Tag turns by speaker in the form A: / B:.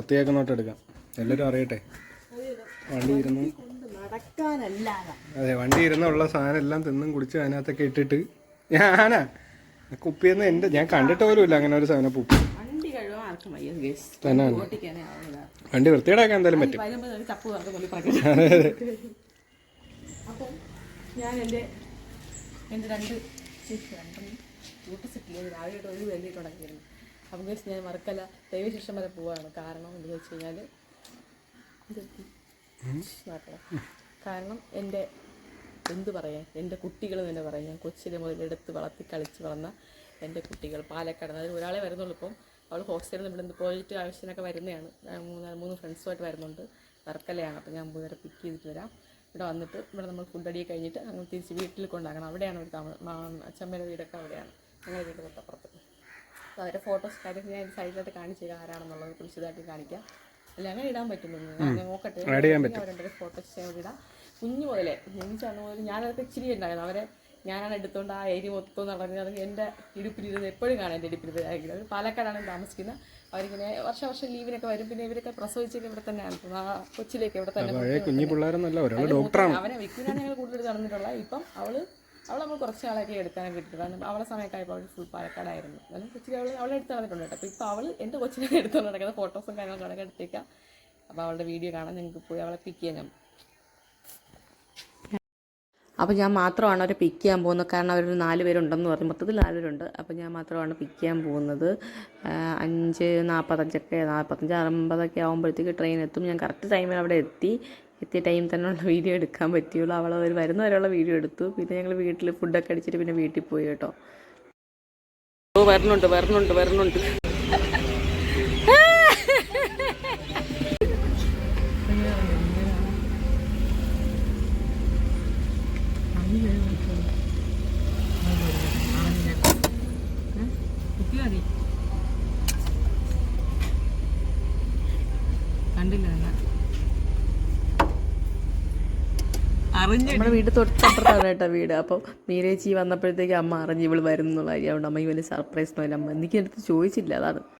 A: വൃത്തിയാക്കുന്നോട്ട് എടുക്കാം. എല്ലാവരും അറിയട്ടെ. വണ്ടി ഇരുന്ന് അതെ വണ്ടി ഇരുന്നുള്ള സാധനം എല്ലാം തിന്നും കുടിച്ച് അതിനകത്തൊക്കെ ഇട്ടിട്ട് ഞാനാ. കുപ്പിയെന്ന് എന്റെ ഞാൻ കണ്ടിട്ട് പോലും ഇല്ല അങ്ങനെ ഒരു സാധനം
B: പൂപ്പി
A: തന്നെ വണ്ടി വൃത്തിയേടാക്കാൻ എന്തായാലും പറ്റും.
B: ഞാൻ എന്റെ എന്റെ രണ്ട് ചേച്ചി രണ്ടും ഊട്ടി സെറ്റിൽ രാവിലെ ഒരു വേണ്ടി തുടങ്ങിയിരുന്നു. അപ്പം ഞാൻ മറക്കല്ല. ദൈവശിഷ്ടം വരെ പോവാണ്. കാരണം എന്ന് വെച്ച് കഴിഞ്ഞാൽ കാരണം എന്റെ എന്ത് പറയാൻ? എന്റെ കുട്ടികൾ തന്നെ പറയാം ഞാൻ കൊച്ചിലെ മുതൽ എടുത്ത് വളർത്തി കളിച്ച് വളർന്ന എന്റെ കുട്ടികൾ. പാലക്കാട് അതിൽ ഒരാളെ വരുന്നുള്ളൂ ഇപ്പം. അവൾ ഹോസ്റ്റലിൽ നിന്ന് ഇവിടെ നിന്ന് പോയിട്ട് ആവശ്യത്തിനൊക്കെ വരുന്നതാണ്. മൂന്ന് മൂന്ന് ഫ്രണ്ട്സുമായിട്ട് വരുന്നുണ്ട്. വർക്കലയാണ്. അപ്പം ഞാൻ മൂന്നേരം പിക്ക് ചെയ്തിട്ട് വരാം. ഇവിടെ വന്നിട്ട് ഇവിടെ നമ്മൾ ഫുഡ് അടിയെ കഴിഞ്ഞിട്ട് അങ്ങ് തിരിച്ച് വീട്ടിൽ കൊണ്ടാക്കണം അവിടെയാണ് ഒരു താമസം അച്ഛമ്മയുടെ വീടൊക്കെ അവിടെയാണ്. ഞങ്ങളുടെ വീട് തൊട്ടപ്പുറത്ത്. അപ്പോൾ അവരുടെ ഫോട്ടോസ് കാര്യങ്ങൾ ഞാൻ സൈഡിലായിട്ട് കാണിച്ചു തരാം ആരാണെന്നുള്ളത് വിശദമായിട്ട് കാണിക്കാം. അല്ല അങ്ങനെ ഇടാൻ പറ്റുന്നു നോക്കട്ടെ. അവരുടെ ഫോട്ടോസ് ഇടാം. കുഞ്ഞു മുതലേ ജനിച്ചാണ് മുതൽ ഞാനതൊക്കെ ഇച്ചിരി ഉണ്ടായിരുന്നു. അവരെ ഞാനാണ് എടുത്തുകൊണ്ട് ആ ഏരി മൊത്തം നടന്നത് എന്റെ ഇടുപ്പിലിരുന്ന് എപ്പോഴും കാണാം എന്റെ ഇടുപ്പിലിരുന്ന് അവർ പാലക്കാടാണ് താമസിക്കുന്നത് അവരിങ്ങനെ വർഷം വർഷം ലീവിനൊക്കെ വരും. പിന്നെ ഇവരൊക്കെ പ്രസവിച്ചൊക്കെ ഇവിടെ തന്നെയാണ്. ആ കൊച്ചിലേക്ക് ഇവിടെ തന്നെ
A: കുഞ്ഞു പിള്ളേരൊന്നല്ല ഡോക്ടറാണ്
B: അവനെ വിക്കുനാണ് ഞങ്ങൾ കൂടുതൽ നടന്നിട്ടുള്ളത്. ഇപ്പം അവൾ അവൾ നമ്മൾ കുറച്ച് നാളൊക്കെ എടുക്കാനൊക്കെ കിട്ടിയിട്ടുണ്ട് കാരണം അവളെ സമയമൊക്കെ അവൾ ഫുൾ പാലക്കാടായിരുന്നു. എന്നാലും കൊച്ചിനെ അവൾ അവളെ എടുത്ത് നടന്നിട്ടുണ്ട് കേട്ടോ. അപ്പോൾ ഇപ്പോൾ അവൾ എന്റെ കൊച്ചിനെ എടുത്തുകൊണ്ട് നടക്കുന്ന ഫോട്ടോസും കാര്യങ്ങളൊക്കെ എടുത്തേക്കാം. അപ്പോൾ അവളുടെ വീഡിയോ കാണാൻ ഞങ്ങൾക്ക് പോയി അവളെ പിക്ക് ചെയ്യാൻ അപ്പോൾ ഞാൻ മാത്രമാണ് അവരെ പിക്ക് ചെയ്യാൻ പോകുന്നത്. കാരണം അവരൊരു നാല് പേരുണ്ടെന്ന് പറഞ്ഞു. മൊത്തത്തിൽ നാല് പേരുണ്ട്. അപ്പോൾ ഞാൻ മാത്രമാണ് പിക്ക് ചെയ്യാൻ പോകുന്നത്. അഞ്ച് നാൽപ്പത്തഞ്ചൊക്കെ നാൽപ്പത്തഞ്ച് അമ്പതൊക്കെ ആകുമ്പോഴത്തേക്ക് ട്രെയിൻ എത്തും. ഞാൻ കറക്റ്റ് ടൈമിൽ അവിടെ എത്തി. എത്തിയ ടൈം തന്നെയുള്ള വീഡിയോ എടുക്കാൻ പറ്റിയുള്ളൂ. അവൾ അവർ വരുന്ന വരെയുള്ള വീഡിയോ എടുത്തു. പിന്നെ ഞങ്ങൾ വീട്ടിൽ ഫുഡൊക്കെ അടിച്ചിട്ട് പിന്നെ വീട്ടിൽ പോയി കേട്ടോ. ഓ വരണുണ്ട് വരണുണ്ട് വരണുണ്ട് കണ്ടില്ല നമ്മുടെ വീട് തൊട്ടപ്പുറത്താണ് വീട്. അപ്പം മീരേച്ചി വന്നപ്പോഴത്തേക്ക് അമ്മ അറിഞ്ഞ് ഇവൾ വരും എന്നുള്ള കാര്യം അതുകൊണ്ട് അമ്മ ഇവന് സർപ്രൈസ് അമ്മ എനിക്ക് എടുത്ത് ചോദിച്ചില്ല അതാണ്.